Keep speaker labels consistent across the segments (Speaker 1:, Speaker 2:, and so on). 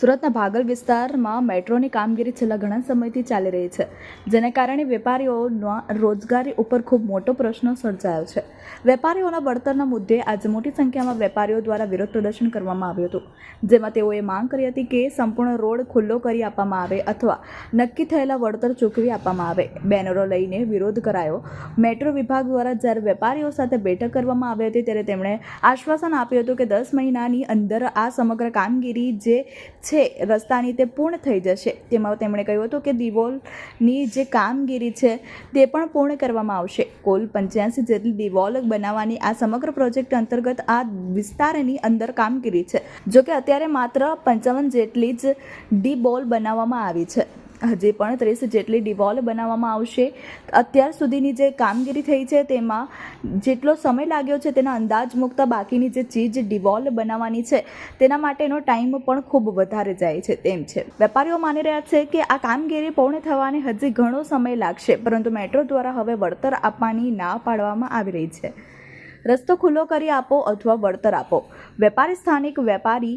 Speaker 1: સુરતના ભાગલ વિસ્તારમાં મેટ્રોની કામગીરી છેલ્લા ઘણા સમયથી ચાલી રહી છે, જેને કારણે વેપારીઓના રોજગારી ઉપર ખૂબ મોટો પ્રશ્ન સર્જાયો છે. વેપારીઓના વળતરના મુદ્દે આજે મોટી સંખ્યામાં વેપારીઓ દ્વારા વિરોધ પ્રદર્શન કરવામાં આવ્યું હતું, જેમાં તેઓએ માંગ કરી હતી કે સંપૂર્ણ રોડ ખુલ્લો કરી આપવામાં આવે અથવા નક્કી થયેલા વળતર ચૂકવી આપવામાં આવે. બેનરો લઈને વિરોધ કરાયો. મેટ્રો વિભાગ દ્વારા જ્યારે વેપારીઓ સાથે બેઠક કરવામાં આવી હતી, ત્યારે તેમણે આશ્વાસન આપ્યું હતું કે દસ મહિનાની અંદર આ સમગ્ર કામગીરી જે છે, રસ્તાની તે પૂર્ણ થઈ જશે. તેમાં તેમણે કહ્યું હતું કે દિવોલની જે કામગીરી છે, તે પણ પૂર્ણ કરવામાં આવશે. કુલ પંચ્યાસી જેટલી દિવોલ બનાવવાની આ સમગ્ર પ્રોજેક્ટ અંતર્ગત આ વિસ્તારની અંદર કામગીરી છે. જો કે અત્યારે માત્ર પંચાવન જેટલી જ ડી બોલ બનાવવામાં આવી છે. હજી પણ ત્રીસ જેટલી ડિવોલ બનાવવામાં આવશે. અત્યાર સુધીની જે કામગીરી થઈ છે તેમાં જેટલો સમય લાગ્યો છે તેના અંદાજ મૂકતા બાકીની જે ચીજ ડિવોલ બનાવવાની છે તેના માટેનો ટાઈમ પણ ખૂબ વધારે જાય છે તેમ છે. વેપારીઓ માની રહ્યા છે કે આ કામગીરી પૂર્ણ થવાને હજી ઘણો સમય લાગશે, પરંતુ મેટ્રો દ્વારા હવે વળતર આપવાની ના પાડવામાં આવી રહી છે. રસ્તો ખુલ્લો કરી આપો અથવા વળતર આપો. વેપારી, સ્થાનિક વેપારી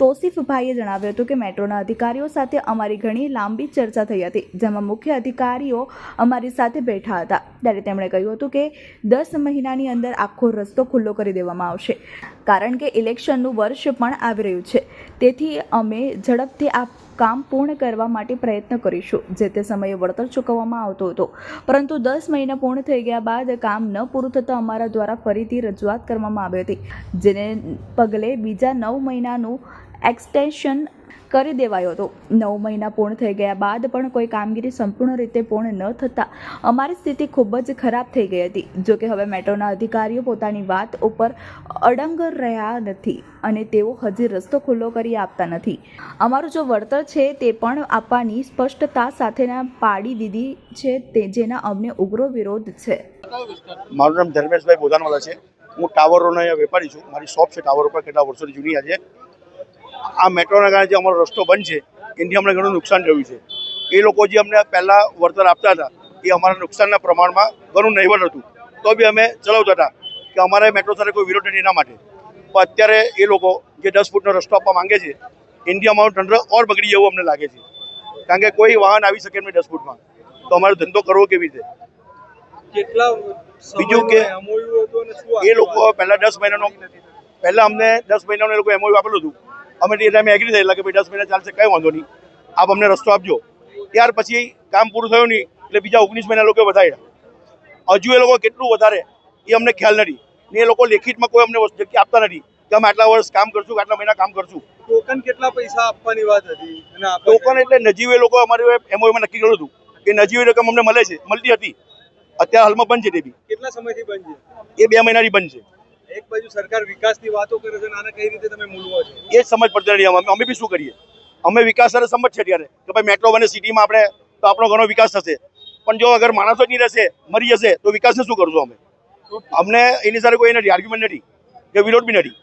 Speaker 1: તોસીફભાઈએ જણાવ્યું હતું કે મેટ્રોના અધિકારીઓ સાથે અમારી ઘણી લાંબી ચર્ચા થઈ હતી, જેમાં મુખ્ય અધિકારીઓ અમારી સાથે બેઠા હતા. ત્યારે તેમણે કહ્યું હતું કે દસ મહિનાની અંદર આખો રસ્તો ખુલ્લો કરી દેવામાં આવશે, કારણ કે ઇલેક્શનનું વર્ષ પણ આવી રહ્યું છે. તેથી અમે ઝડપથી આ કામ પૂર્ણ કરવા માટે પ્રયત્ન કરીશું. જે તે સમયે વળતર ચૂકવવામાં આવતો હતો. પરંતુ દસ મહિના પૂર્ણ થઈ ગયા બાદ કામ ન પૂરું થતાં અમારા દ્વારા ફરીથી રજૂઆત કરવામાં આવી હતી. જેને પગલે બીજા નવ મહિનાનું એક્સટેન્શન કરી દેવાયો હતો. નવ મહિના પૂર્ણ થઈ ગયા બાદ પણ કોઈ કામગીરી સંપૂર્ણ રીતે પૂર્ણ ન થતાં અમારી સ્થિતિ ખૂબ જ ખરાબ થઈ ગઈ હતી. જોકે હવે મેટ્રોના અધિકારીઓ પોતાની વાત ઉપર અડંગ રહ્યા નથી અને તેઓ હજી રસ્તો ખુલ્લો કરી આપતા નથી. અમારું જો વળતર છે તે પણ આપવાની સ્પષ્ટતા સાથેના પાડી દીધી છે તે જેના અમને ઉગ્ર વિરોધ છે.
Speaker 2: મારું નામ ધર્મેશભાઈ બોધાનવાલા છે. હું ટાવરોનો વેપારી છું. મારી શોપ છે ટાવર ઉપર. કેટલા વર્ષોની જૂની આજે. આ મેટ્રોના કારણે જે અમારો રસ્તો બંધ છે એનાથી અમને ઘણું નુકસાન થયું છે. એ લોકો જે અમને પહેલાં વળતર આપતા હતા એ અમારા નુકસાનના પ્રમાણમાં ઘણું નહીવત હતું. તો બી અમે ચલાવતા હતા કે અમારે મેટ્રો સાથે કોઈ વિરોધ નથી એના માટે. પણ અત્યારે એ લોકો જે દસ ફૂટનો રસ્તો આપવા માંગે છે એનાથી અમારું તંત્ર ઓર બગડી જવું અમને લાગે છે. કારણ કે કોઈ વાહન આવી શકે નહીં દસ ફૂટમાં. તો અમારો ધંધો કરવો કેવી રીતે?
Speaker 3: કેટલા
Speaker 2: બીજું કે એ લોકો પહેલાં દસ મહિનાનો પહેલાં અમને દસ મહિનાનું એ લોકો એમઓયુ આપેલું હતું. અમે તે ટાઈમે એગ્રી થયેલા કે ભાઈ દસ મહિના ચાલશે કંઈ વાંધો નહીં. આપ અમને રસ્તો આપજો. ત્યાર પછી કામ પૂરું થયું નહીં એટલે બીજા ઓગણીસ મહિના લોકો વધાર્યા. હજુ એ લોકો કેટલું વધારે એ અમને ખ્યાલ નથી. ને એ લોકો લેખિતમાં કોઈ અમને વસ્તુ જગ્યા આપતા નથી કે અમે આટલા વર્ષ કામ કરશું આટલા મહિના કામ કરશું.
Speaker 3: ટોકન કેટલા પૈસા આપવાની વાત હતી?
Speaker 2: ટોકન એટલે નજીવે લોકો અમારી એમઓયુમાં નક્કી કર્યું હતું કે નજીવી રકમ અમને મળે છે મળતી હતી. અત્યારે હાલમાં બંધ છે તે બી.
Speaker 3: કેટલા સમયથી બંધ છે?
Speaker 2: એ બે મહિનાની બંધ છે.
Speaker 3: એક બાજુ સરકાર વિકાસની વાતો કરે છે આને કઈ રીતે તમે મૂલવો છો?
Speaker 2: એ સમજ પડતી નથી અમે અમે બી શું કરીએ? અમે વિકાસ સાથે સમજ છે ત્યારે કે ભાઈ મેટ્રો બને સિટીમાં આપણે, તો આપણો ઘણો વિકાસ થશે. પણ જો અગર માણસો જ નહીં રહેશે, મરી જશે, તો વિકાસને શું કરશું અમે? અમને એની સાથે કોઈ નથી આર્ગ્યુમેન્ટ નથી કે વિરોધ બી નથી.